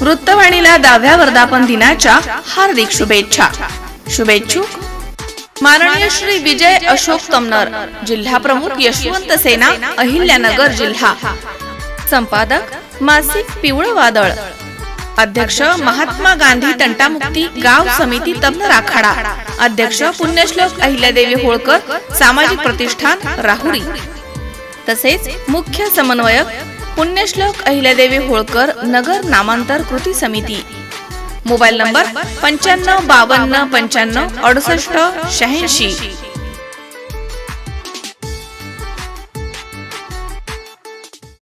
वृत्तवाणीला दहाव्या वर्धापन दिनाच्या हार्दिक शुभेच्छा. शुभेच्छुक. माननीय श्री विजय अशोक तमनर जिल्हा प्रमुख यशवंत सेना अहिल्यानगर जिल्हा. संपादक मासिक पिवळ वादळ. अध्यक्ष महात्मा गांधी तंटामुक्ती गाव समिती तबनर आखाडा अध्यक्ष पुण्यश्लोक अहिल्यादेवी होळकर सामाजिक प्रतिष्ठान राहुरी. तसेच मुख्य समन्वयक पुण्यश्लोक अहिल्यादेवी होळकर नगर नामांतर कृती समिती. मोबाईल नंबर पंच्याण्णव बावन्न पंच्याण्णव अडुसष्ट शहाऐंशी.